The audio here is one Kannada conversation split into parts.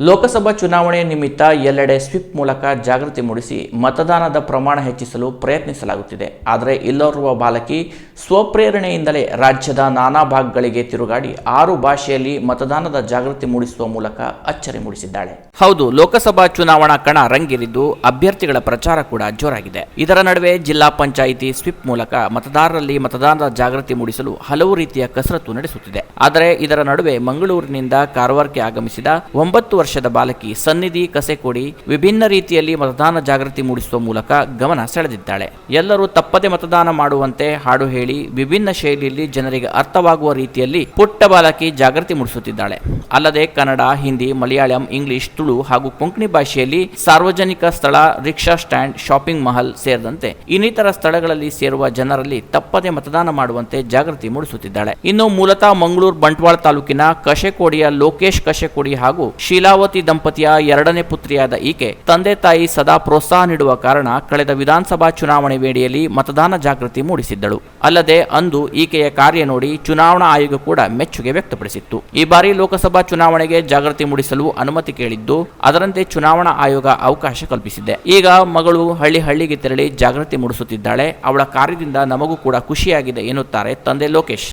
ಲೋಕಸಭಾ ಚುನಾವಣೆ ನಿಮಿತ್ತ ಎಲ್ಲೆಡೆ ಸ್ವಿಪ್ ಮೂಲಕ ಜಾಗೃತಿ ಮೂಡಿಸಿ ಮತದಾನದ ಪ್ರಮಾಣ ಹೆಚ್ಚಿಸಲು ಪ್ರಯತ್ನಿಸಲಾಗುತ್ತಿದೆ. ಆದರೆ ಇಲ್ಲೋರ್ವ ಬಾಲಕಿ ಸ್ವಪ್ರೇರಣೆಯಿಂದಲೇ ರಾಜ್ಯದ ನಾನಾ ಭಾಗಗಳಿಗೆ ತಿರುಗಾಡಿ ಆರು ಭಾಷೆಯಲ್ಲಿ ಮತದಾನದ ಜಾಗೃತಿ ಮೂಡಿಸುವ ಮೂಲಕ ಅಚ್ಚರಿ ಮೂಡಿಸಿದ್ದಾಳೆ. ಹೌದು, ಲೋಕಸಭಾ ಚುನಾವಣಾ ಕಣ ರಂಗಿರಿದ್ದು ಅಭ್ಯರ್ಥಿಗಳ ಪ್ರಚಾರ ಕೂಡ ಜೋರಾಗಿದೆ. ಇದರ ನಡುವೆ ಜಿಲ್ಲಾ ಪಂಚಾಯಿತಿ ಸ್ವಿಪ್ ಮೂಲಕ ಮತದಾರರಲ್ಲಿ ಮತದಾನದ ಜಾಗೃತಿ ಮೂಡಿಸಲು ಹಲವು ರೀತಿಯ ಕಸರತ್ತು ನಡೆಸುತ್ತಿದೆ. ಆದರೆ ಇದರ ನಡುವೆ ಮಂಗಳೂರಿನಿಂದ ಕಾರವಾರಕ್ಕೆ ಆಗಮಿಸಿದ ಒಂಬತ್ತು ವರ್ಷದ ಬಾಲಕಿ ಸನ್ನಿಧಿ ಕಸೆಕೋಡಿ ವಿಭಿನ್ನ ರೀತಿಯಲ್ಲಿ ಮತದಾನ ಜಾಗೃತಿ ಮೂಡಿಸುವ ಮೂಲಕ ಗಮನ ಸೆಳೆದಿದ್ದಾಳೆ. ಎಲ್ಲರೂ ತಪ್ಪದೆ ಮತದಾನ ಮಾಡುವಂತೆ ಹಾಡು ಹೇಳಿ ವಿಭಿನ್ನ ಶೈಲಿಯಲ್ಲಿ ಜನರಿಗೆ ಅರ್ಥವಾಗುವ ರೀತಿಯಲ್ಲಿ ಪುಟ್ಟ ಬಾಲಕಿ ಜಾಗೃತಿ ಮೂಡಿಸುತ್ತಿದ್ದಾಳೆ. ಅಲ್ಲದೆ ಕನ್ನಡ, ಹಿಂದಿ, ಮಲಯಾಳಂ, ಇಂಗ್ಲಿಷ್, ತುಳು ಹಾಗೂ ಕೊಂಕಣಿ ಭಾಷೆಯಲ್ಲಿ ಸಾರ್ವಜನಿಕ ಸ್ಥಳ, ರಿಕ್ಷಾ ಸ್ಟ್ಯಾಂಡ್, ಶಾಪಿಂಗ್ ಮಹಲ್ ಸೇರಿದಂತೆ ಇನ್ನಿತರ ಸ್ಥಳಗಳಲ್ಲಿ ಸೇರುವ ಜನರಲ್ಲಿ ತಪ್ಪದೆ ಮತದಾನ ಮಾಡುವಂತೆ ಜಾಗೃತಿ ಮೂಡಿಸುತ್ತಿದ್ದಾಳೆ. ಇನ್ನು ಮೂಲತಃ ಮಂಗಳೂರು, ಬಂಟ್ವಾಳ ತಾಲೂಕಿನ ಕಶೆಕೋಡಿಯ ಲೋಕೇಶ್ ಕಶೆಕೋಡಿ ಹಾಗೂ ಶೀಲಾವತಿ ದಂಪತಿಯ ಎರಡನೇ ಪುತ್ರಿಯಾದ ಈಕೆ, ತಂದೆ ತಾಯಿ ಸದಾ ಪ್ರೋತ್ಸಾಹ ನೀಡುವ ಕಾರಣ ಕಳೆದ ವಿಧಾನಸಭಾ ಚುನಾವಣೆ ವೇಳೆಯಲ್ಲಿ ಮತದಾನ ಜಾಗೃತಿ ಮೂಡಿಸಿದ್ದಳು. ಅಲ್ಲದೆ ಅಂದು ಈಕೆಯ ಕಾರ್ಯ ನೋಡಿ ಚುನಾವಣಾ ಆಯೋಗ ಕೂಡ ಮೆಚ್ಚುಗೆ ವ್ಯಕ್ತಪಡಿಸಿತ್ತು. ಈ ಬಾರಿ ಲೋಕಸಭಾ ಚುನಾವಣೆಗೆ ಜಾಗೃತಿ ಮೂಡಿಸಲು ಅನುಮತಿ ಕೇಳಿದ್ದು, ಅದರಂತೆ ಚುನಾವಣಾ ಆಯೋಗ ಅವಕಾಶ ಕಲ್ಪಿಸಿದೆ. ಈಗ ಮಗಳು ಹಳ್ಳಿ ಹಳ್ಳಿಗೆ ತೆರಳಿ ಜಾಗೃತಿ ಮೂಡಿಸುತ್ತಿದ್ದಾಳೆ. ಅವಳ ಕಾರ್ಯದಿಂದ ನಮಗೂ ಕೂಡ ಖುಷಿಯಾಗಿದೆ ಎನ್ನುತ್ತಾರೆ ತಂದೆ ಲೋಕೇಶ್.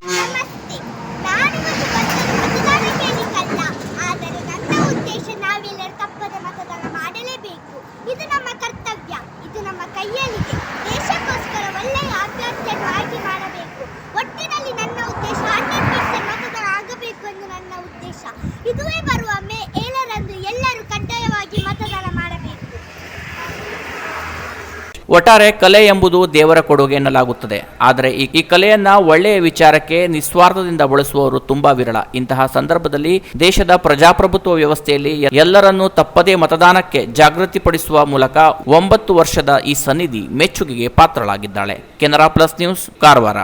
ಒಟ್ಟಾರೆ ಕಲೆ ಎಂಬುದು ದೇವರ ಕೊಡುಗೆ ಎನ್ನಲಾಗುತ್ತದೆ. ಆದರೆ ಈ ಕಲೆಯನ್ನ ಒಳ್ಳೆಯ ವಿಚಾರಕ್ಕೆ, ನಿಸ್ವಾರ್ಥದಿಂದ ಬಳಸುವವರು ತುಂಬಾ ವಿರಳ. ಇಂತಹ ಸಂದರ್ಭದಲ್ಲಿ ದೇಶದ ಪ್ರಜಾಪ್ರಭುತ್ವ ವ್ಯವಸ್ಥೆಯಲ್ಲಿ ಎಲ್ಲರನ್ನೂ ತಪ್ಪದೇ ಮತದಾನಕ್ಕೆ ಜಾಗೃತಿಪಡಿಸುವ ಮೂಲಕ ಒಂಬತ್ತು ವರ್ಷದ ಈ ಸನ್ನಿಧಿ ಮೆಚ್ಚುಗೆಗೆ ಪಾತ್ರಳಾಗಿದ್ದಾಳೆ. Canara plus news, Karwar.